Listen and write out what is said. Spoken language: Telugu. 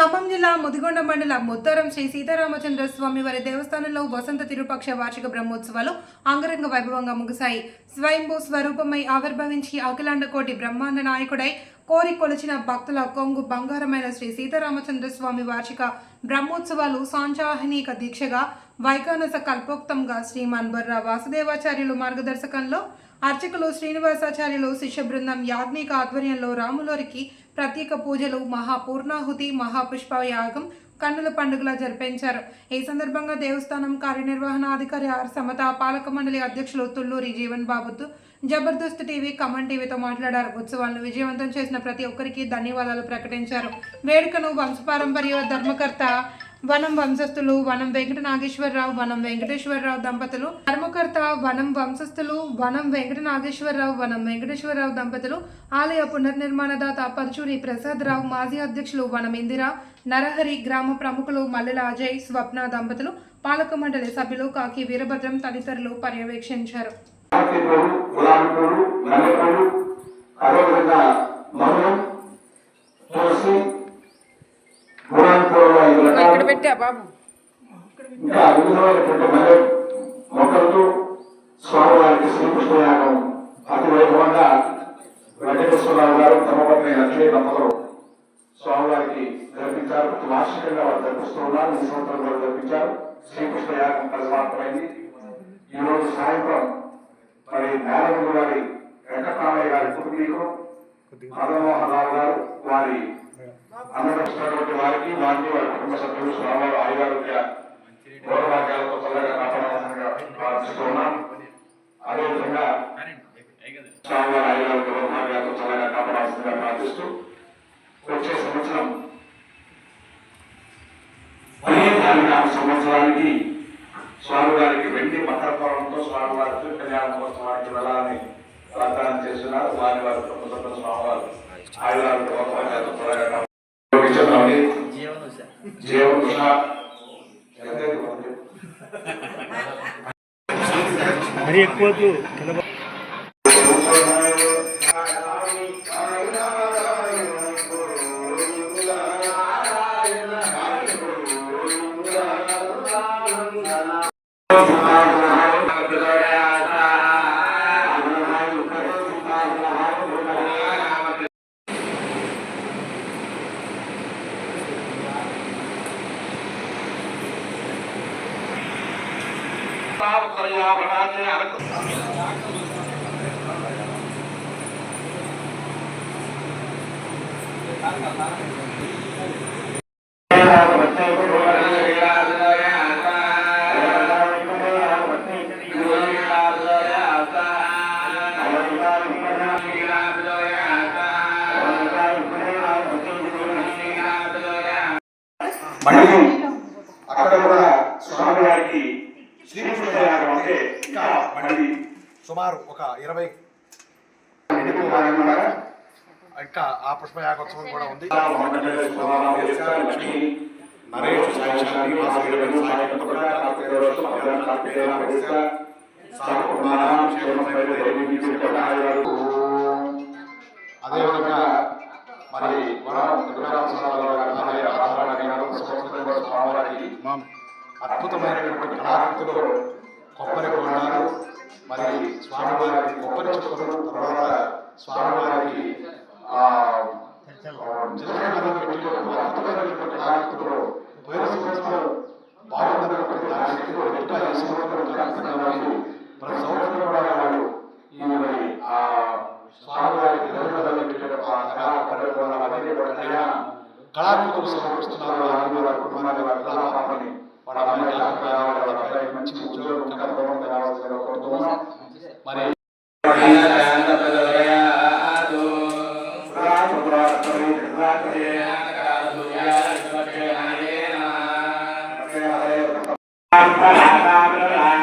ఖమ్మం జిల్లా ముదిగొండ మండలం ముత్తారం శ్రీ సీతారామచంద్ర స్వామి వారి దేవస్థానంలో వసంత తిరుపక్ష వార్షిక బ్రహ్మోత్సవాలు అంగరంగ వైభవంగా ముగిశాయి. స్వయంభూ స్వరూపమై ఆవిర్భవించి అఖిలాండ కోటి బ్రహ్మాండ నాయకుడై కోరి కొలిచిన భక్తుల కొంగు బంగారమైన శ్రీ సీతారామచంద్ర స్వామి వార్షిక బ్రహ్మోత్సవాలు సాంచాహనీక దీక్షగా వైకానస కల్పోక్తంగా శ్రీమాన్ బొర్రా వాసుదేవాచార్యులు మార్గదర్శకంలో అర్చకులు శ్రీనివాసాచార్యులు శిష్య బృందం యాజ్ఞిక ఆధ్వర్యంలో రాములోరికి ప్రత్యేక పూజలు మహాపూర్ణాహుతి మహాపుష్ప యాగం కన్నుల పండుగలా జరిపించారు. ఈ సందర్భంగా దేవస్థానం కార్యనిర్వహణాధికారి ఆర్. సమత పాలక మండలి అధ్యక్షులు తుల్లూరి జీవన్ బాబుతో జబర్దస్త్ టీవీ కమన్ టీవీతో మాట్లాడారు. ఉత్సవాలను విజయవంతం చేసిన ప్రతి ఒక్కరికి ధన్యవాదాలు ప్రకటించారు. వేడుకను వంశపారంపర్య ధర్మకర్త వనం వంశస్థులు వనం వెంకట నాగేశ్వరరావు వనం వెంకటేశ్వరరావు దంపతులు. ధర్మకర్త వనం వంశస్థులు వనం వెంకట నాగేశ్వరరావు వనం వెంకటేశ్వరరావు దంపతులు. ఆలయ పునర్నిర్మాణదాత పరుచూరి ప్రసాదరావు మాజీ అధ్యక్షులు వనం ఇందిర నరహరి గ్రామ ప్రముఖులు మల్లెల అజయ్ స్వప్న దంపతులు. పాలక మండలి సభ్యులు కాకి వీరభద్రం తదితరులు పర్యవేక్షించారు. అదేవిధంగా మౌనం బాబు. ఇంకా వివిధమైనటువంటి మల్లె మొక్కలతో స్వామివారికి శ్రీకృష్ణయాగం అతి వైభవంగా వెంకటేశ్వరరావు గారు ధర్మపత్ని లక్ష్మీ దంపతులు స్వామివారికి జరిపించారు. వార్షికంగా వారు జరిపిస్తూ ఉన్నారు. ఈ సంవత్సరం కూడా జరిపించారు. శ్రీకృష్ణయాగం పరిసమాప్తమైంది. ఈ రోజు సాయంత్రం మరి నారాయణ గారి వెంకటరామయ్య గారి కుటుంబీకులు మదన్మోహన్ రావు గారు వారి అందరిస్తున్నటువంటి వారికి వారికి వారి కుటుంబ సభ్యులు స్వామివారు ఆయురారోగ్య గౌరవాగ్యాలతో చల్లగా కాపాడాలని ప్రార్థిస్తూ ఉన్నాం. అదేవిధంగా స్వామివారి ఆయురారోగ్య గౌరవాగ్యాలతో చల్లగా కాపాడాల్సిందిగా ప్రార్థిస్తూ వచ్చే సంవత్సరం పదిహేను సంవత్సరానికి స్వామివారికి వెండి మకరత్వంతో స్వామివారి కళ్యాణ మహోత్సవానికి వెళ్ళాలని వాగ్దానం చేస్తున్నారు. వారి వారి కుటుంబ సభ్యులు స్వామివారు ఆయుధాలు గౌరవాగ్యాలతో చల్లగా యోగించడానికి జీవకృష్ణ మరి ఎక్కువ వద్దు. కింద మళ్ళీ అక్కడ కూడా స్వామివారికి శ్రీకృష్ణ యాగం అంటే ఇంకా మళ్ళీ సుమారు ఒక ఇరవై ఇంకా ఆ పుష్పయాగోత్సవం కూడా ఉంది. అదేవిధంగా మరి వరం దుర్గారామచంద్రరావు గారి ఆలయ ఆధారణ గారు సంస్కృతం కూడా స్వామివారికి అద్భుతమైనటువంటి కళాకృతులు కొబ్బరి బొండాలు మరి స్వామివారికి కొబ్బరి చుక్కలు తర్వాత స్వామివారికి ఆ జలకళ అద్భుతమైనటువంటి కళాకృతులు పోయిన సంవత్సరం బాగుందన్నటువంటి దానికి ఇంకా ఈ సంవత్సరం కళాకృతంగా ఉంది ప్రతి సంవత్సరం కూడా వాళ్ళు ఈ మరి ఆ ఆ కళా కళాకృతులు సమర్పిస్తున్నారు వారి కుటుంబాన్ని వారి కళాపాపని అమ్మాయి జ్ఞాపకం రావాలి, వాళ్ళ అబ్బాయికి మంచి ఉద్యోగం ఇంకా గౌరవం కోరుతున్నాం మరి Thank